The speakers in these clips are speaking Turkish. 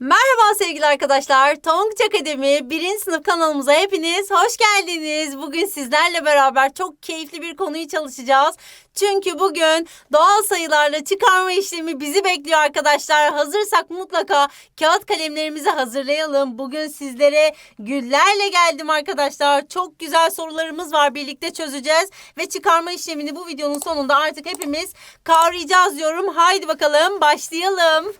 Merhaba sevgili arkadaşlar. Tonguç Akademi 1. sınıf kanalımıza hepiniz hoş geldiniz. Bugün sizlerle beraber çok keyifli bir konuyu çalışacağız. Çünkü bugün doğal sayılarla çıkarma işlemi bizi bekliyor arkadaşlar. Hazırsak mutlaka kağıt kalemlerimizi hazırlayalım. Bugün sizlere güllerle geldim arkadaşlar. Çok güzel sorularımız var birlikte çözeceğiz. Ve çıkarma işlemini bu videonun sonunda artık hepimiz kavrayacağız diyorum. Haydi bakalım başlayalım.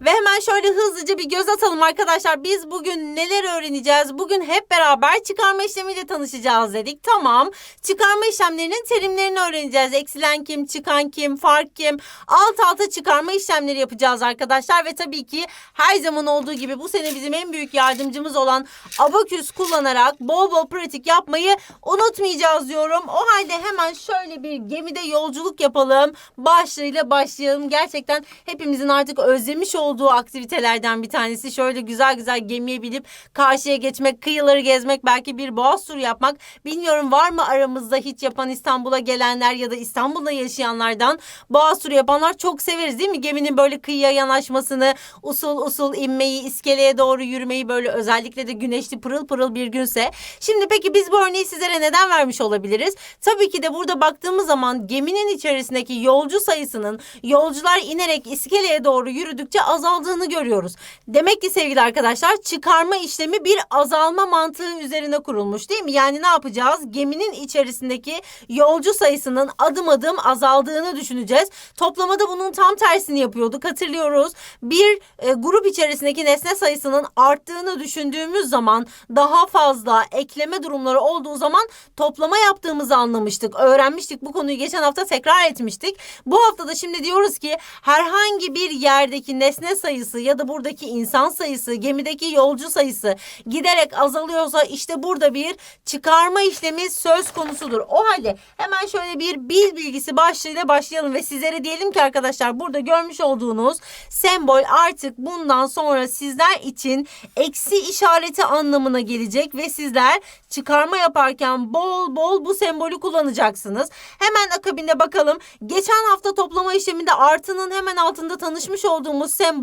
Ve hemen şöyle hızlıca bir göz atalım arkadaşlar. Biz bugün neler öğreneceğiz? Bugün hep beraber çıkarma işlemiyle tanışacağız dedik. Tamam. Çıkarma işlemlerinin terimlerini öğreneceğiz. Eksilen kim, çıkan kim, fark kim? Alt alta çıkarma işlemleri yapacağız arkadaşlar. Ve tabii ki her zaman olduğu gibi bu sene bizim en büyük yardımcımız olan abaküs kullanarak bol bol pratik yapmayı unutmayacağız diyorum. O halde hemen şöyle bir gemide yolculuk yapalım. Başlığıyla başlayalım. Gerçekten hepimizin artık özlemiş olduğu aktivitelerden bir tanesi. Şöyle güzel güzel gemiye binip karşıya geçmek, kıyıları gezmek, belki bir boğaz turu yapmak. Bilmiyorum var mı aramızda hiç yapan İstanbul'a gelenler ya da İstanbul'da yaşayanlardan boğaz turu yapanlar çok severiz değil mi? Geminin böyle kıyıya yanaşmasını, usul usul inmeyi, iskeleye doğru yürümeyi böyle özellikle de güneşli pırıl pırıl bir günse. Şimdi peki biz bu örneği sizlere neden vermiş olabiliriz? Tabii ki de burada baktığımız zaman geminin içerisindeki yolcu sayısının yolcular inerek iskeleye doğru yürüdükçe azaldığını görüyoruz. Demek ki sevgili arkadaşlar çıkarma işlemi bir azalma mantığı üzerine kurulmuş değil mi? Yani ne yapacağız? Geminin içerisindeki yolcu sayısının adım adım azaldığını düşüneceğiz. Toplamada bunun tam tersini yapıyorduk hatırlıyoruz. Bir e, grup içerisindeki nesne sayısının arttığını düşündüğümüz zaman daha fazla ekleme durumları olduğu zaman toplama yaptığımızı anlamıştık. Öğrenmiştik bu konuyu geçen hafta tekrar etmiştik. Bu hafta da şimdi diyoruz ki herhangi bir yerdeki nesne sayısı ya da buradaki insan sayısı, gemideki yolcu sayısı giderek azalıyorsa işte burada bir çıkarma işlemi söz konusudur. O halde hemen şöyle bir bil bilgisi başlığıyla başlayalım ve sizlere diyelim ki arkadaşlar burada görmüş olduğunuz sembol artık bundan sonra sizler için eksi işareti anlamına gelecek ve sizler çıkarma yaparken bol bol bu sembolü kullanacaksınız. Hemen akabinde bakalım. Geçen hafta toplama işleminde artının hemen altında tanışmış olduğumuz sembol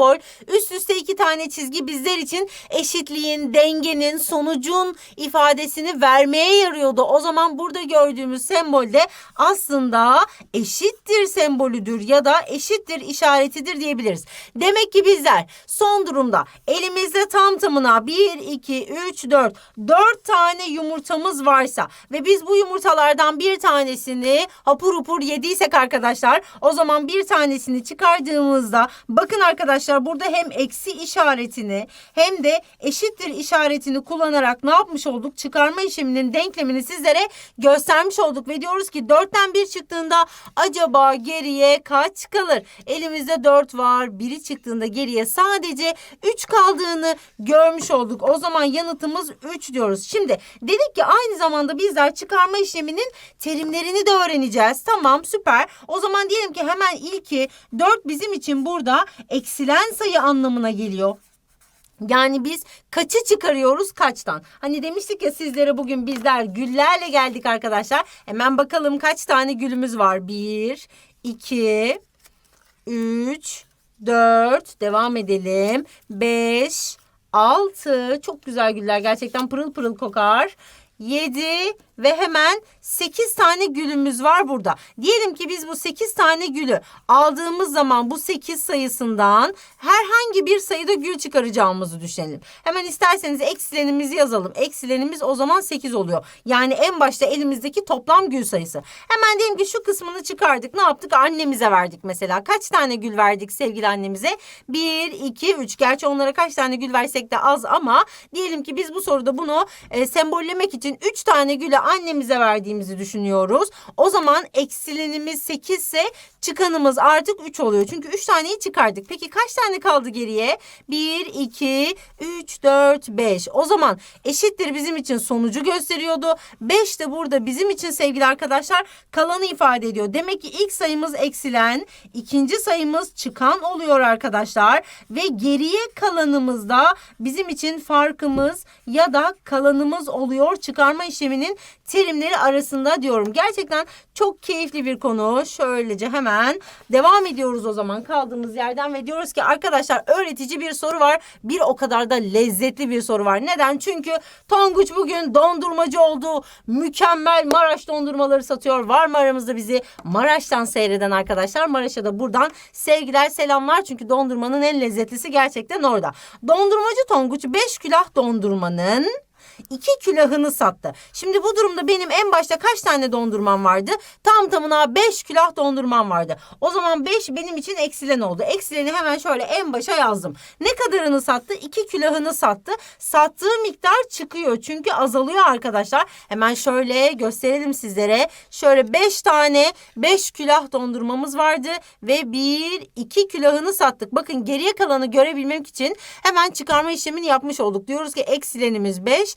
üst üste iki tane çizgi bizler için eşitliğin, dengenin, sonucun ifadesini vermeye yarıyordu. O zaman burada gördüğümüz sembol de aslında eşittir sembolüdür ya da eşittir işaretidir diyebiliriz. Demek ki bizler son durumda elimizde tam tamına 1, 2, 3, 4, 4 tane yumurtamız varsa ve biz bu yumurtalardan bir tanesini hapur hapur yediysek arkadaşlar o zaman bir tanesini çıkardığımızda bakın arkadaşlar burada hem eksi işaretini hem de eşittir işaretini kullanarak ne yapmış olduk? Çıkarma işleminin denklemini sizlere göstermiş olduk ve diyoruz ki 4'ten 1 çıktığında acaba geriye kaç kalır? Elimizde 4 var. Biri çıktığında geriye sadece 3 kaldığını görmüş olduk. O zaman yanıtımız 3 diyoruz. Şimdi dedik ki aynı zamanda bizler çıkarma işleminin terimlerini de öğreneceğiz. Tamam süper. O zaman diyelim ki hemen ilki 4 bizim için burada eksilen sayı anlamına geliyor. Yani biz kaçı çıkarıyoruz kaçtan? Hani demiştik ya sizlere bugün bizler güllerle geldik arkadaşlar. Hemen bakalım kaç tane gülümüz var? 1, 2, 3, 4. Devam edelim. 5, 6. Çok güzel güller. Gerçekten pırıl pırıl kokar. 7 ve hemen 8 tane gülümüz var burada. Diyelim ki biz bu 8 tane gülü aldığımız zaman bu 8 sayısından herhangi bir sayıda gül çıkaracağımızı düşünelim. Hemen isterseniz eksilenimizi yazalım. Eksilenimiz o zaman 8 oluyor. Yani en başta elimizdeki toplam gül sayısı. Hemen diyelim ki şu kısmını çıkardık. Ne yaptık? Annemize verdik mesela. Kaç tane gül verdik sevgili annemize? 1, 2, 3. Gerçi onlara kaç tane gül versek de az ama diyelim ki biz bu soruda bunu e, sembollemek için 3 tane gülü annemize verdiğimizi düşünüyoruz. O zaman eksilenimiz 8 ise çıkanımız artık 3 oluyor. Çünkü 3 taneyi çıkardık. Peki kaç tane kaldı geriye? 1, 2, 3, 4, 5. O zaman eşittir bizim için sonucu gösteriyordu. 5 de burada bizim için sevgili arkadaşlar kalanı ifade ediyor. Demek ki ilk sayımız eksilen, ikinci sayımız çıkan oluyor arkadaşlar. Ve geriye kalanımızda bizim için farkımız ya da kalanımız oluyor çıkarma işleminin terimleri arasında diyorum. Gerçekten çok keyifli bir konu. Şöylece hemen devam ediyoruz o zaman kaldığımız yerden ve diyoruz ki arkadaşlar öğretici bir soru var. Bir o kadar da lezzetli bir soru var. Neden? Çünkü Tonguç bugün dondurmacı oldu. Mükemmel Maraş dondurmaları satıyor. Var mı aramızda bizi Maraş'tan seyreden arkadaşlar? Maraş'a da buradan sevgiler selamlar. Çünkü dondurmanın en lezzetlisi gerçekten orada. Dondurmacı Tonguç 5 külah dondurmanın iki külahını sattı. Şimdi bu durumda benim en başta kaç tane dondurmam vardı? Tam tamına 5 külah dondurmam vardı. O zaman 5 benim için eksilen oldu. Eksileni hemen şöyle en başa yazdım. Ne kadarını sattı? 2 külahını sattı. Sattığı miktar çıkıyor. Çünkü azalıyor arkadaşlar. Hemen şöyle gösterelim sizlere. Şöyle 5 tane 5 külah dondurmamız vardı ve 1 2 külahını sattık. Bakın geriye kalanı görebilmek için hemen çıkarma işlemini yapmış olduk. Diyoruz ki eksilenimiz 5,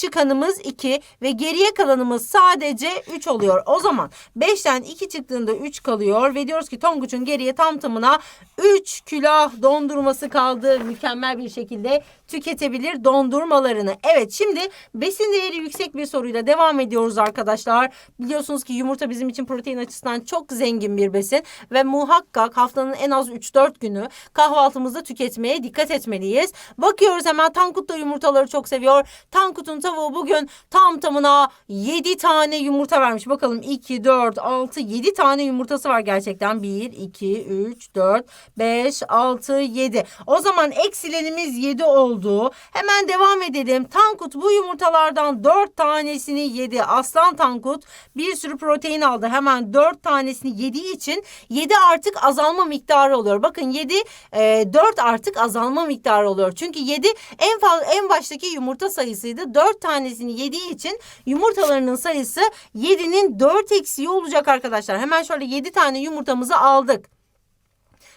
çıkanımız 2 ve geriye kalanımız sadece 3 oluyor. O zaman 5'ten 2 çıktığında 3 kalıyor ve diyoruz ki Tonguç'un geriye tam tamına 3 külah dondurması kaldı. Mükemmel bir şekilde tüketebilir dondurmalarını. Evet şimdi besin değeri yüksek bir soruyla devam ediyoruz arkadaşlar. Biliyorsunuz ki yumurta bizim için protein açısından çok zengin bir besin ve muhakkak haftanın en az 3-4 günü kahvaltımızda tüketmeye dikkat etmeliyiz. Bakıyoruz hemen Tankut da yumurtaları çok seviyor. Tankut'un tavuğu bugün tam tamına 7 tane yumurta vermiş. Bakalım 2, 4, 6, 7 tane yumurtası var gerçekten. 1, 2, 3, 4, 5, 6, 7. O zaman eksilenimiz 7 oldu. Hemen devam edelim. Tankut bu yumurtalardan 4 tanesini yedi. Aslan Tankut bir sürü protein aldı. Hemen 4 tanesini yediği için 7 artık azalma miktarı oluyor. Bakın 7 e, 4 artık azalma miktarı oluyor. Çünkü 7 en fazla en baştaki yumurta sayısıydı. 4 tanesini yediği için yumurtalarının sayısı 7'nin 4 eksiği olacak arkadaşlar. Hemen şöyle 7 tane yumurtamızı aldık.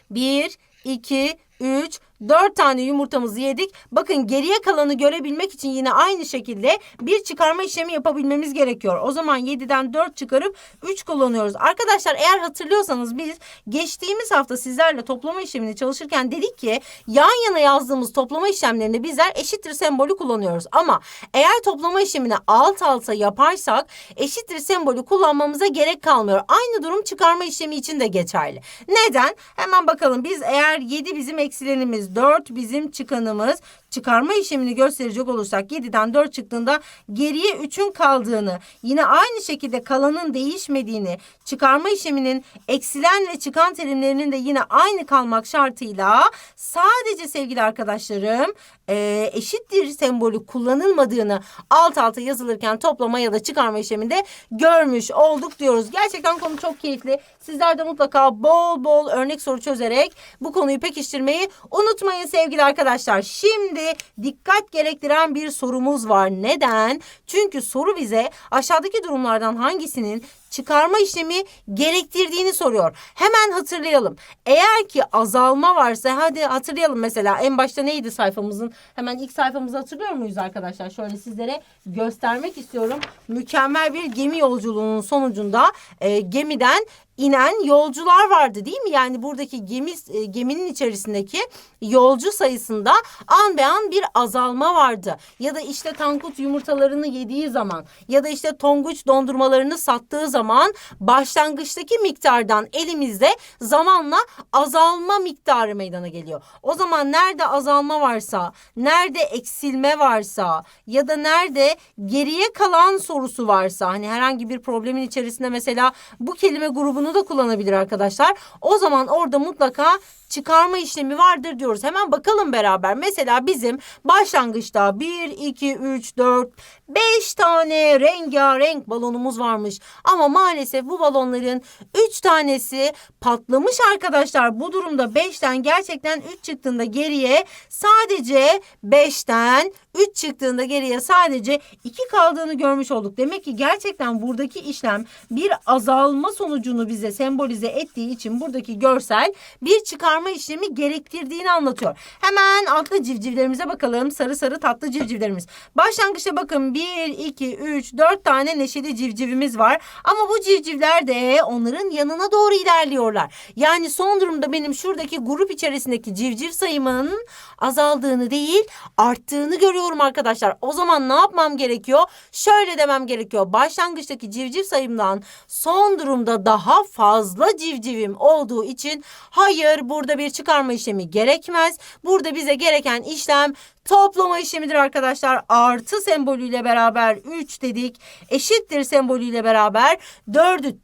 1, 2, 3, 4 tane yumurtamızı yedik. Bakın geriye kalanı görebilmek için yine aynı şekilde bir çıkarma işlemi yapabilmemiz gerekiyor. O zaman 7'den 4 çıkarıp 3 kullanıyoruz. Arkadaşlar eğer hatırlıyorsanız biz geçtiğimiz hafta sizlerle toplama işlemini çalışırken dedik ki yan yana yazdığımız toplama işlemlerinde bizler eşittir sembolü kullanıyoruz. Ama eğer toplama işlemini alt alta yaparsak eşittir sembolü kullanmamıza gerek kalmıyor. Aynı durum çıkarma işlemi için de geçerli. Neden? Hemen bakalım biz eğer 7 bizim eksilenimiz 4 bizim çıkanımız. Çıkarma işlemini gösterecek olursak 7'den 4 çıktığında geriye 3'ün kaldığını yine aynı şekilde kalanın değişmediğini çıkarma işleminin eksilen ve çıkan terimlerinin de yine aynı kalmak şartıyla sadece sevgili arkadaşlarım e, eşittir sembolü kullanılmadığını alt alta yazılırken toplama ya da çıkarma işleminde görmüş olduk diyoruz. Gerçekten konu çok keyifli. Sizler de mutlaka bol bol örnek soru çözerek bu konuyu pekiştirmeyi unutmayın sevgili arkadaşlar. Şimdi dikkat gerektiren bir sorumuz var. Neden? Çünkü soru bize aşağıdaki durumlardan hangisinin çıkarma işlemi gerektirdiğini soruyor. Hemen hatırlayalım. Eğer ki azalma varsa hadi hatırlayalım mesela en başta neydi sayfamızın? Hemen ilk sayfamızı hatırlıyor muyuz arkadaşlar? Şöyle sizlere göstermek istiyorum. Mükemmel bir gemi yolculuğunun sonucunda e, gemiden inen yolcular vardı değil mi? Yani buradaki gemi e, geminin içerisindeki yolcu sayısında an be an bir azalma vardı. Ya da işte tankut yumurtalarını yediği zaman ya da işte tonguç dondurmalarını sattığı zaman başlangıçtaki miktardan elimizde zamanla azalma miktarı meydana geliyor. O zaman nerede azalma varsa, nerede eksilme varsa ya da nerede geriye kalan sorusu varsa hani herhangi bir problemin içerisinde mesela bu kelime grubunu da kullanabilir arkadaşlar. O zaman orada mutlaka çıkarma işlemi vardır diyoruz. Hemen bakalım beraber. Mesela bizim başlangıçta 1, 2, 3, 4, 5 tane rengarenk balonumuz varmış. Ama maalesef bu balonların 3 tanesi patlamış arkadaşlar. Bu durumda 5'ten gerçekten 3 çıktığında geriye sadece 5'ten 3 çıktığında geriye sadece 2 kaldığını görmüş olduk. Demek ki gerçekten buradaki işlem bir azalma sonucunu bize sembolize ettiği için buradaki görsel bir çıkarma işlemi gerektirdiğini anlatıyor. Hemen altlı civcivlerimize bakalım. Sarı sarı tatlı civcivlerimiz. Başlangıçta bakın 1, 2, 3, 4 tane neşeli civcivimiz var. Ama bu civcivler de onların yanına doğru ilerliyorlar. Yani son durumda benim şuradaki grup içerisindeki civciv sayımın azaldığını değil arttığını görüyorum arkadaşlar. O zaman ne yapmam gerekiyor? Şöyle demem gerekiyor. Başlangıçtaki civciv sayımdan son durumda fazla civcivim olduğu için hayır burada bir çıkarma işlemi gerekmez. Burada bize gereken işlem toplama işlemidir arkadaşlar. Artı sembolüyle beraber 3 dedik. Eşittir sembolüyle beraber 4'ü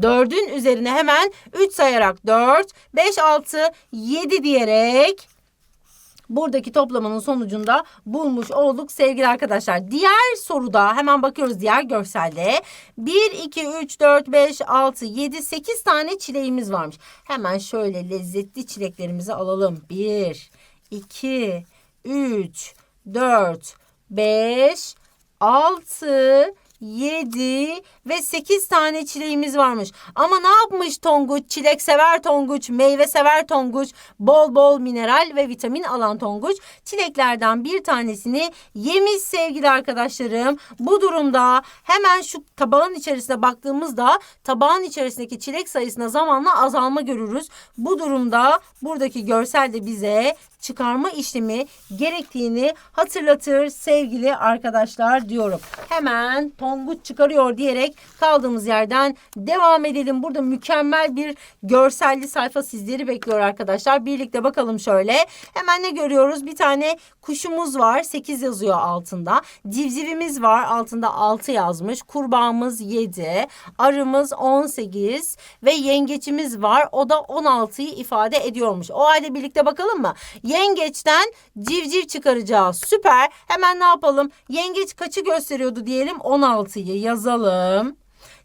4'ün üzerine hemen 3 sayarak 4, 5, 6, 7 diyerek buradaki toplamanın sonucunda bulmuş olduk sevgili arkadaşlar. Diğer soruda hemen bakıyoruz diğer görselde. 1, 2, 3, 4, 5, 6, 7, 8 tane çileğimiz varmış. Hemen şöyle lezzetli çileklerimizi alalım. 1, 2, 3, 4, 5, 6, 7 ve 8 tane çileğimiz varmış. Ama ne yapmış Tonguç? Çilek sever Tonguç, meyve sever Tonguç, bol bol mineral ve vitamin alan Tonguç. Çileklerden bir tanesini yemiş sevgili arkadaşlarım. Bu durumda hemen şu tabağın içerisine baktığımızda tabağın içerisindeki çilek sayısına zamanla azalma görürüz. Bu durumda buradaki görsel de bize çıkarma işlemi gerektiğini hatırlatır sevgili arkadaşlar diyorum. Hemen Tonguç çıkarıyor diyerek kaldığımız yerden devam edelim. Burada mükemmel bir görselli sayfa sizleri bekliyor arkadaşlar. Birlikte bakalım şöyle. Hemen ne görüyoruz? Bir tane kuşumuz var. 8 yazıyor altında. Civcivimiz var. Altında 6 yazmış. Kurbağamız 7. Arımız 18 ve yengeçimiz var. O da 16'yı ifade ediyormuş. O halde birlikte bakalım mı? Yengeçten civciv çıkaracağız. Süper. Hemen ne yapalım? Yengeç kaçı gösteriyordu diyelim? 16'yı yazalım.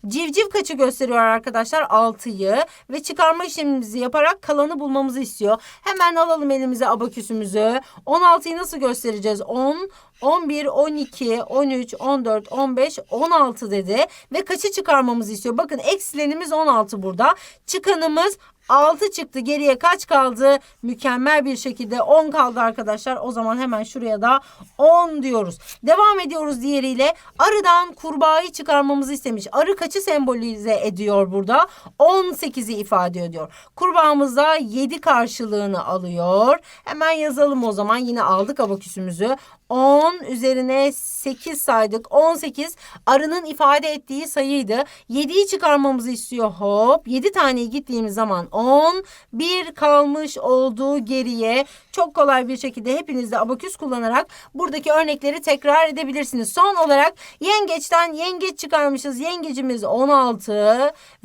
Civciv kaçı gösteriyor arkadaşlar? 6'yı ve çıkarma işlemimizi yaparak kalanı bulmamızı istiyor. Hemen alalım elimize abaküsümüzü. 16'yı nasıl göstereceğiz? 10, 11, 12, 13, 14, 15, 16 dedi. Ve kaçı çıkarmamızı istiyor? Bakın eksilenimiz 16 burada. Çıkanımız 6 çıktı. Geriye kaç kaldı? Mükemmel bir şekilde 10 kaldı arkadaşlar. O zaman hemen şuraya da 10 diyoruz. Devam ediyoruz diğeriyle. Arıdan kurbağayı çıkarmamızı istemiş. Arı kaçı sembolize ediyor burada? 18'i ifade ediyor. Kurbağamız da 7 karşılığını alıyor. Hemen yazalım o zaman. Yine aldık abaküsümüzü. 10 üzerine 8 saydık. 18 arının ifade ettiği sayıydı. 7'yi çıkarmamızı istiyor. Hop 7 taneyi gittiğimiz zaman 10. Bir kalmış olduğu geriye çok kolay bir şekilde hepiniz de abaküs kullanarak buradaki örnekleri tekrar edebilirsiniz. Son olarak yengeçten yengeç çıkarmışız. Yengecimiz 16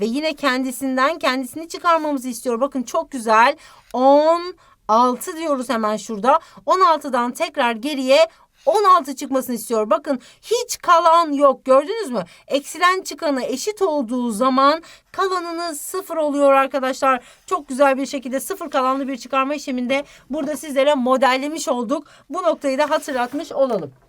ve yine kendisinden kendisini çıkarmamızı istiyor. Bakın çok güzel. 10 6 diyoruz hemen şurada. 16'dan tekrar geriye 16 çıkmasını istiyor. Bakın hiç kalan yok gördünüz mü? Eksilen çıkanı eşit olduğu zaman kalanınız sıfır oluyor arkadaşlar. Çok güzel bir şekilde sıfır kalanlı bir çıkarma işleminde burada sizlere modellemiş olduk. Bu noktayı da hatırlatmış olalım.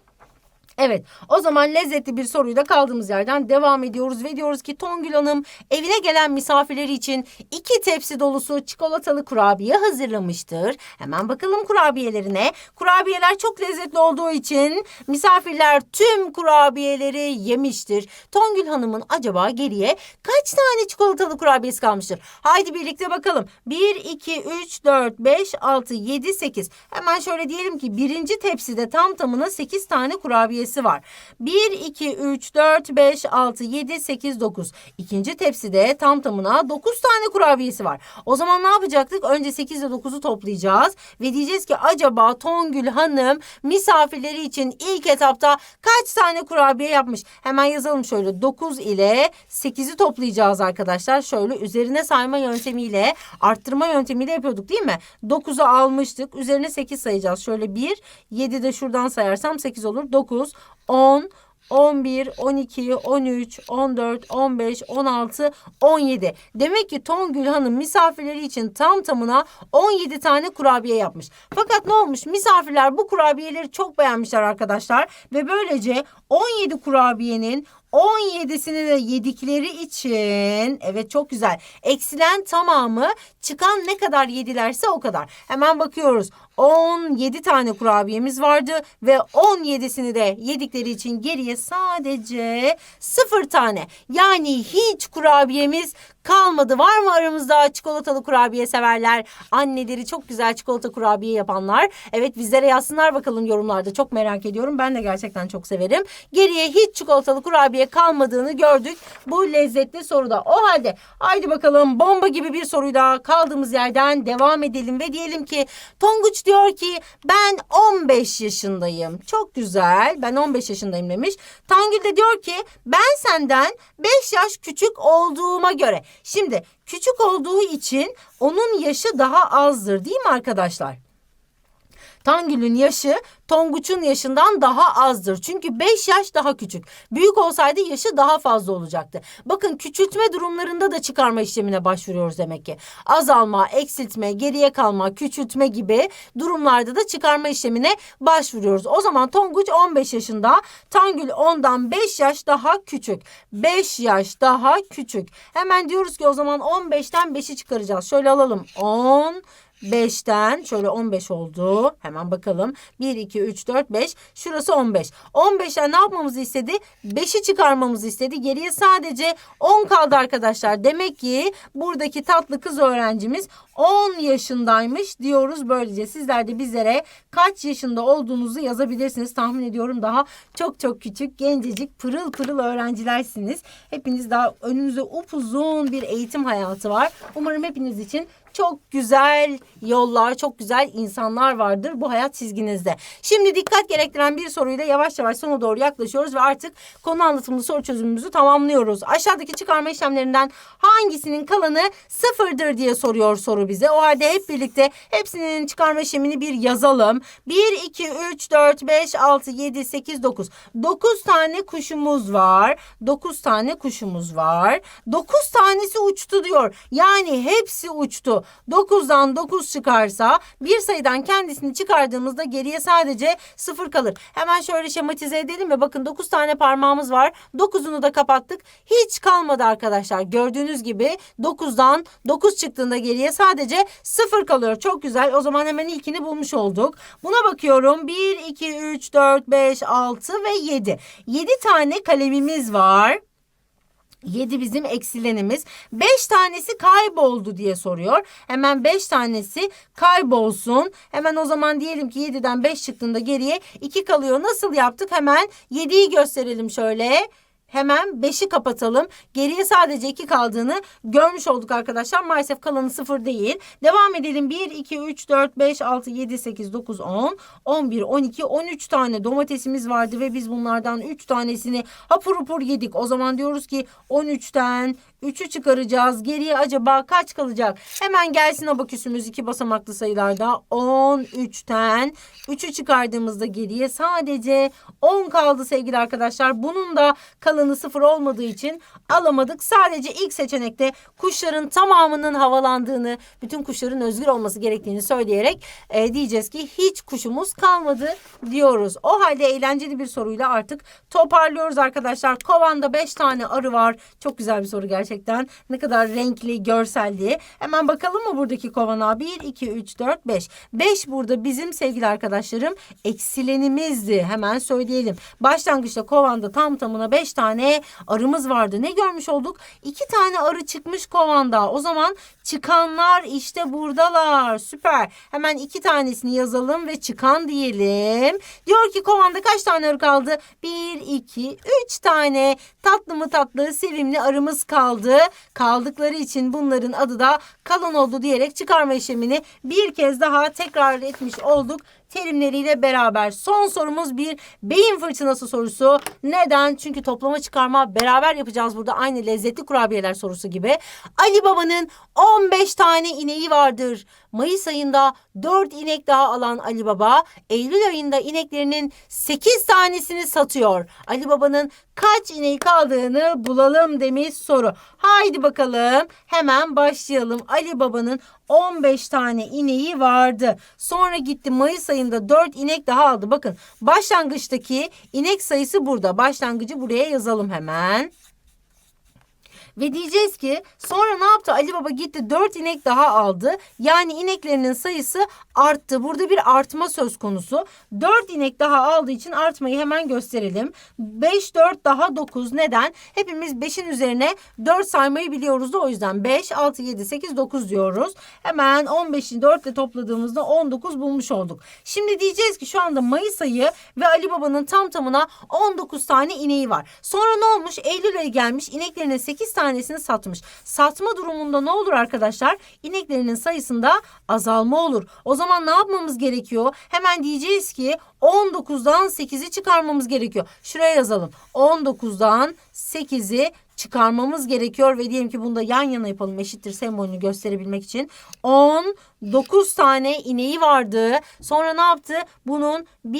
Evet o zaman lezzetli bir soruyla kaldığımız yerden devam ediyoruz ve diyoruz ki Tongül Hanım evine gelen misafirleri için iki tepsi dolusu çikolatalı kurabiye hazırlamıştır. Hemen bakalım kurabiyelerine. Kurabiyeler çok lezzetli olduğu için misafirler tüm kurabiyeleri yemiştir. Tongül Hanım'ın acaba geriye kaç tane çikolatalı kurabiyesi kalmıştır? Haydi birlikte bakalım. 1, 2, 3, 4, 5, 6, 7, 8. Hemen şöyle diyelim ki birinci tepside tam tamına 8 tane kurabiye kurabiyesi var. 1, 2, 3, 4, 5, 6, 7, 8, 9. İkinci tepside tam tamına 9 tane kurabiyesi var. O zaman ne yapacaktık? Önce 8 ile 9'u toplayacağız. Ve diyeceğiz ki acaba Tongül Hanım misafirleri için ilk etapta kaç tane kurabiye yapmış? Hemen yazalım şöyle 9 ile 8'i toplayacağız arkadaşlar. Şöyle üzerine sayma yöntemiyle arttırma yöntemiyle yapıyorduk değil mi? 9'u almıştık. Üzerine 8 sayacağız. Şöyle 1, 7 de şuradan sayarsam 8 olur. 9, 10, 11, 12, 13, 14, 15, 16, 17. Demek ki Tongül Hanım misafirleri için tam tamına 17 tane kurabiye yapmış. Fakat ne olmuş? Misafirler bu kurabiyeleri çok beğenmişler arkadaşlar. Ve böylece 17 kurabiyenin 17'sini de yedikleri için evet çok güzel. Eksilen tamamı çıkan ne kadar yedilerse o kadar. Hemen bakıyoruz. 17 tane kurabiyemiz vardı ve 17'sini de yedikleri için geriye sadece 0 tane. Yani hiç kurabiyemiz kalmadı. Var mı aramızda çikolatalı kurabiye severler? Anneleri çok güzel çikolata kurabiye yapanlar. Evet bizlere yazsınlar bakalım yorumlarda. Çok merak ediyorum. Ben de gerçekten çok severim. Geriye hiç çikolatalı kurabiye kalmadığını gördük bu lezzetli soruda. O halde haydi bakalım bomba gibi bir soruyla kaldığımız yerden devam edelim ve diyelim ki Tonguç diyor ki ben 15 yaşındayım. Çok güzel. Ben 15 yaşındayım demiş. Tangül de diyor ki ben senden 5 yaş küçük olduğuma göre. Şimdi küçük olduğu için onun yaşı daha azdır değil mi arkadaşlar? Tangül'ün yaşı Tonguç'un yaşından daha azdır. Çünkü 5 yaş daha küçük. Büyük olsaydı yaşı daha fazla olacaktı. Bakın küçültme durumlarında da çıkarma işlemine başvuruyoruz demek ki. Azalma, eksiltme, geriye kalma, küçültme gibi durumlarda da çıkarma işlemine başvuruyoruz. O zaman Tonguç 15 yaşında, Tangül ondan 5 yaş daha küçük. 5 yaş daha küçük. Hemen diyoruz ki o zaman 15'ten 5'i çıkaracağız. Şöyle alalım. 10 5'ten şöyle 15 oldu. Hemen bakalım. 1, 2, 3, 4, 5. Şurası 15. 15'ten ne yapmamızı istedi? 5'i çıkarmamızı istedi. Geriye sadece 10 kaldı arkadaşlar. Demek ki buradaki tatlı kız öğrencimiz 10 yaşındaymış diyoruz böylece. Sizler de bizlere kaç yaşında olduğunuzu yazabilirsiniz. Tahmin ediyorum daha çok çok küçük, gencecik, pırıl pırıl öğrencilersiniz. Hepiniz daha önünüzde upuzun bir eğitim hayatı var. Umarım hepiniz için çok güzel yollar, çok güzel insanlar vardır bu hayat çizginizde. Şimdi dikkat gerektiren bir soruyla yavaş yavaş sona doğru yaklaşıyoruz ve artık konu anlatımlı soru çözümümüzü tamamlıyoruz. Aşağıdaki çıkarma işlemlerinden hangisinin kalanı sıfırdır diye soruyor soru bize. O halde hep birlikte hepsinin çıkarma işlemini bir yazalım. 1, 2, 3, 4, 5, 6, 7, 8, 9. 9 tane kuşumuz var. 9 tane kuşumuz var. 9 tanesi uçtu diyor. Yani hepsi uçtu. 9'dan 9 çıkarsa bir sayıdan kendisini çıkardığımızda geriye sadece 0 kalır. Hemen şöyle şematize edelim ve bakın 9 tane parmağımız var. 9'unu da kapattık. Hiç kalmadı arkadaşlar. Gördüğünüz gibi 9'dan 9 çıktığında geriye sadece 0 kalıyor. Çok güzel. O zaman hemen ilkini bulmuş olduk. Buna bakıyorum. 1, 2, 3, 4, 5, 6 ve 7. 7 tane kalemimiz var. 7 bizim eksilenimiz. 5 tanesi kayboldu diye soruyor. Hemen 5 tanesi kaybolsun. Hemen o zaman diyelim ki 7'den 5 çıktığında geriye 2 kalıyor. Nasıl yaptık? Hemen 7'yi gösterelim şöyle. Hemen 5'i kapatalım. Geriye sadece 2 kaldığını görmüş olduk arkadaşlar. Maalesef kalanı 0 değil. Devam edelim. 1, 2, 3, 4, 5, 6, 7, 8, 9, 10, 11, 12, 13 tane domatesimiz vardı ve biz bunlardan 3 tanesini hapur hapur yedik. O zaman diyoruz ki 13'ten 3'ü çıkaracağız. Geriye acaba kaç kalacak? Hemen gelsin abaküsümüz iki basamaklı sayılarda. 13'ten 3'ü çıkardığımızda geriye sadece 10 kaldı sevgili arkadaşlar. Bunun da kalanı sıfır olmadığı için alamadık. Sadece ilk seçenekte kuşların tamamının havalandığını, bütün kuşların özgür olması gerektiğini söyleyerek e, diyeceğiz ki hiç kuşumuz kalmadı diyoruz. O halde eğlenceli bir soruyla artık toparlıyoruz arkadaşlar. Kovanda 5 tane arı var. Çok güzel bir soru gerçekten. Ne kadar renkli, görselli. Hemen bakalım mı buradaki kovana? 1, 2, 3, 4, 5. 5 burada bizim sevgili arkadaşlarım eksilenimizdi. Hemen söyleyelim. Başlangıçta kovanda tam tamına 5 tane arımız vardı. Ne görmüş olduk? 2 tane arı çıkmış kovanda. O zaman çıkanlar işte buradalar. Süper. Hemen 2 tanesini yazalım ve çıkan diyelim. Diyor ki kovanda kaç tane arı kaldı? 1, 2, 3 tane tatlı mı tatlı, sevimli arımız kaldı. Kaldıkları için bunların adı da kalın oldu diyerek çıkarma işlemini bir kez daha tekrar etmiş olduk terimleriyle beraber. Son sorumuz bir beyin fırtınası sorusu. Neden? Çünkü toplama çıkarma beraber yapacağız burada aynı lezzetli kurabiyeler sorusu gibi. Ali Baba'nın 15 tane ineği vardır. Mayıs ayında 4 inek daha alan Ali Baba, Eylül ayında ineklerinin 8 tanesini satıyor. Ali Baba'nın kaç ineği kaldığını bulalım demiş soru. Haydi bakalım hemen başlayalım. Ali Baba'nın 15 tane ineği vardı. Sonra gitti Mayıs ayında ayında 4 inek daha aldı. Bakın başlangıçtaki inek sayısı burada. Başlangıcı buraya yazalım hemen. Ve diyeceğiz ki sonra ne yaptı? Ali Baba gitti 4 inek daha aldı. Yani ineklerinin sayısı arttı. Burada bir artma söz konusu. 4 inek daha aldığı için artmayı hemen gösterelim. 5, 4 daha 9. Neden? Hepimiz 5'in üzerine 4 saymayı biliyoruz da o yüzden 5, 6, 7, 8, 9 diyoruz. Hemen 15'i 4 ile topladığımızda 19 bulmuş olduk. Şimdi diyeceğiz ki şu anda Mayıs ayı ve Ali Baba'nın tam tamına 19 tane ineği var. Sonra ne olmuş? Eylül ayı gelmiş. İneklerine 8 tanesini satmış. Satma durumunda ne olur arkadaşlar? İneklerinin sayısında azalma olur. O zaman ne yapmamız gerekiyor? Hemen diyeceğiz ki 19'dan 8'i çıkarmamız gerekiyor. Şuraya yazalım. 19'dan 8'i çıkarmamız gerekiyor ve diyelim ki bunu da yan yana yapalım eşittir sembolünü gösterebilmek için. 19 tane ineği vardı. Sonra ne yaptı? Bunun 1,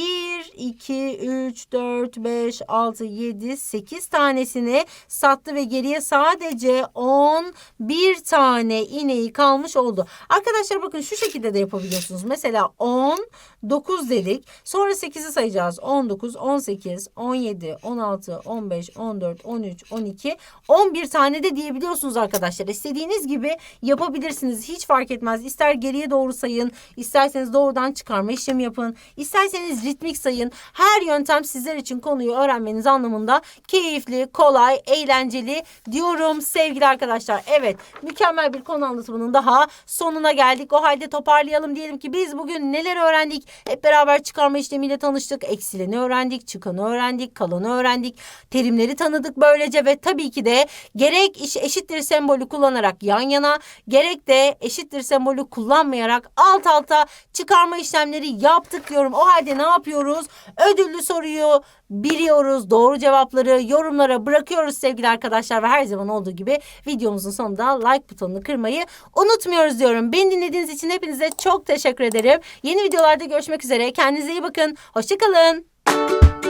2, 3, 4, 5, 6, 7, 8 tanesini sattı ve geriye sadece 11 tane ineği kalmış oldu. Arkadaşlar bakın şu şekilde de yapabiliyorsunuz. Mesela 10, 9 dedik. Sonra 8'i sayacağız. 19, 18, 17, 16, 15, 14, 13, 12, 11 tane de diyebiliyorsunuz arkadaşlar. İstediğiniz gibi yapabilirsiniz. Hiç fark etmez. İster geriye doğru sayın, isterseniz doğrudan çıkarma işlemi yapın, isterseniz ritmik sayın. Her yöntem sizler için konuyu öğrenmeniz anlamında keyifli, kolay, eğlenceli diyorum sevgili arkadaşlar. Evet, mükemmel bir konu anlatımının daha sonuna geldik. O halde toparlayalım diyelim ki biz bugün neler öğrendik? Hep beraber çıkarma işlemiyle tanıştık. Eksileni öğrendik, çıkanı öğrendik, kalanı öğrendik. Terimleri tanıdık böylece ve tabii ki de gerek iş eşittir sembolü kullanarak yan yana gerek de eşittir sembolü kullanmayarak alt alta çıkarma işlemleri yaptık diyorum. O halde ne yapıyoruz? Ödüllü soruyu biliyoruz. Doğru cevapları yorumlara bırakıyoruz sevgili arkadaşlar ve her zaman olduğu gibi videomuzun sonunda like butonunu kırmayı unutmuyoruz diyorum. Beni dinlediğiniz için hepinize çok teşekkür ederim. Yeni videolarda görüşmek üzere. Kendinize iyi bakın. Hoşçakalın.